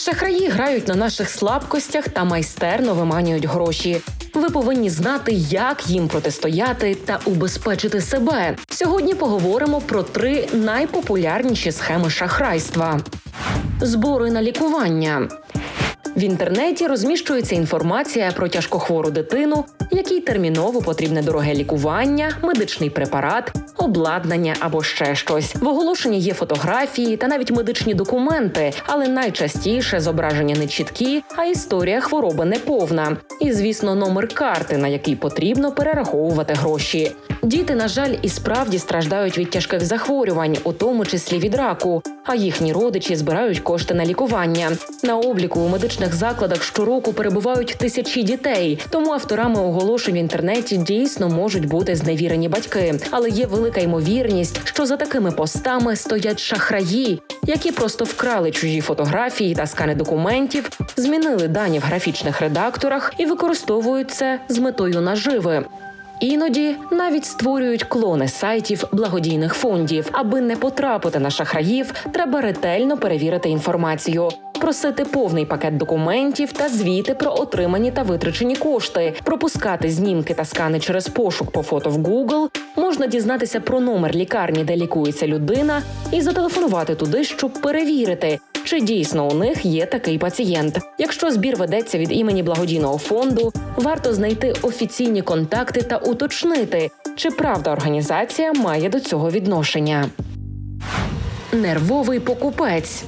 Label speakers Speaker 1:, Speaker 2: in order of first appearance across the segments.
Speaker 1: Шахраї грають на наших слабкостях та майстерно виманюють гроші. Ви повинні знати, як їм протистояти та убезпечити себе. Сьогодні поговоримо про три найпопулярніші схеми шахрайства: збори на лікування. В інтернеті розміщується інформація про тяжкохвору дитину, якій терміново потрібне дороге лікування, медичний препарат, обладнання або ще щось. В оголошенні є фотографії та навіть медичні документи, але найчастіше зображення не чіткі, а історія хвороби неповна. І, звісно, номер карти, на який потрібно перераховувати гроші. Діти, на жаль, і справді страждають від тяжких захворювань, у тому числі від раку. А їхні родичі збирають кошти на лікування. На обліку у медичних закладах щороку перебувають тисячі дітей. Тому авторами оголошень в інтернеті дійсно можуть бути зневірені батьки. Але є велика ймовірність, що за такими постами стоять шахраї, які просто вкрали чужі фотографії та скани документів, змінили дані в графічних редакторах і використовують це з метою наживи. Іноді навіть створюють клони сайтів благодійних фондів. Аби не потрапити на шахраїв, треба ретельно перевірити інформацію. Просити повний пакет документів та звіти про отримані та витрачені кошти, пропускати знімки та скани через пошук по фото в Google, можна дізнатися про номер лікарні, де лікується людина, і зателефонувати туди, щоб перевірити, чи дійсно у них є такий пацієнт. Якщо збір ведеться від імені благодійного фонду, варто знайти офіційні контакти та уточнити, чи правда організація має до цього відношення. Нервовий покупець.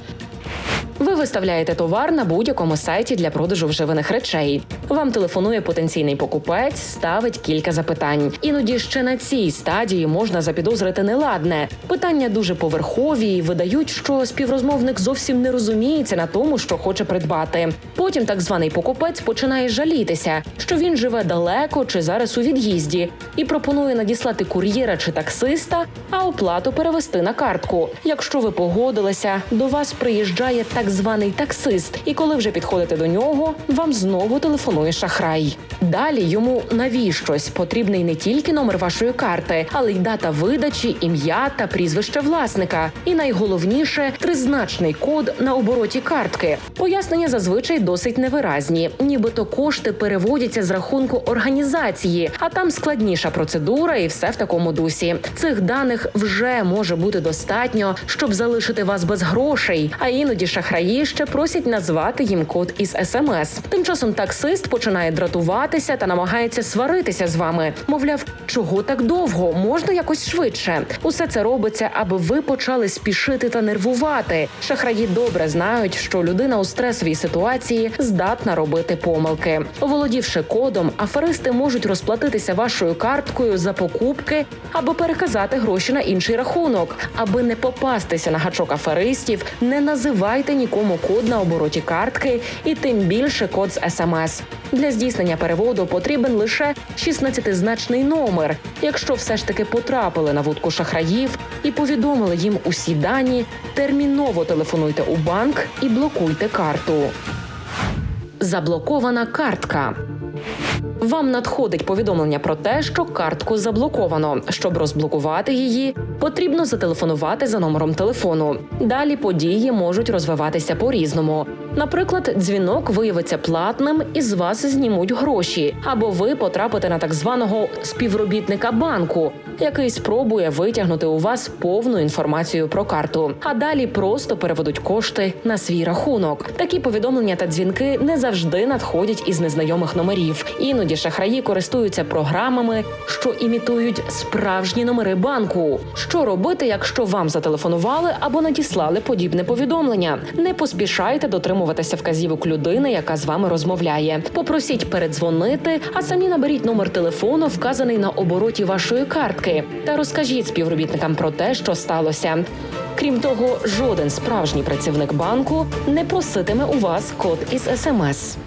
Speaker 1: Ви виставляєте товар на будь-якому сайті для продажу вживаних речей. Вам телефонує потенційний покупець, ставить кілька запитань. Іноді ще на цій стадії можна запідозрити неладне. Питання дуже поверхові і видають, що співрозмовник зовсім не розуміється на тому, що хоче придбати. Потім так званий покупець починає жалітися, що він живе далеко чи зараз у від'їзді, і пропонує надіслати кур'єра чи таксиста, а оплату перевести на картку. Якщо ви погодилися, до вас приїжджає так званий таксист, і коли вже підходите до нього, вам знову телефонує шахрай. Далі йому навіщось потрібний не тільки номер вашої карти, але й дата видачі, ім'я та прізвище власника. І найголовніше тризначний код на обороті картки. Пояснення зазвичай досить невиразні, нібито кошти переводяться з рахунку організації, а там складніша процедура, і все в такому дусі. Цих даних вже може бути достатньо, щоб залишити вас без грошей. А іноді шахраї просять назвати їм код із смс. Тим часом таксист починає дратуватися та намагається сваритися з вами. Мовляв, чого так довго? Можна якось швидше. Усе це робиться, аби ви почали спішити та нервувати. Шахраї добре знають, що людина у стресовій ситуації здатна робити помилки. Оволодівши кодом, аферисти можуть розплатитися вашою карткою за покупки або переказати гроші на інший рахунок. Аби не попастися на гачок аферистів, не називайте нікому код на обороті картки і тим більше код з смс. Для здійснення переводу потрібен лише 16-значний номер. Якщо все ж таки потрапили на вудку шахраїв і повідомили їм усі дані, терміново телефонуйте у банк і блокуйте карту. Заблокована картка. Вам надходить повідомлення про те, що картку заблоковано. Щоб розблокувати її, потрібно зателефонувати за номером телефону. Далі події можуть розвиватися по-різному. Наприклад, дзвінок виявиться платним і з вас знімуть гроші, або ви потрапите на так званого співробітника банку, який спробує витягнути у вас повну інформацію про карту, а далі просто переведуть кошти на свій рахунок. Такі повідомлення та дзвінки не завжди надходять із незнайомих номерів. Іноді шахраї користуються програмами, що імітують справжні номери банку. Що робити, якщо вам зателефонували або надіслали подібне повідомлення? Не поспішайте дотримуватися вказівок людини, яка з вами розмовляє. Попросіть передзвонити, а самі наберіть номер телефону, вказаний на обороті вашої картки, та розкажіть співробітникам про те, що сталося. Крім того, жоден справжній працівник банку не проситиме у вас код із смс.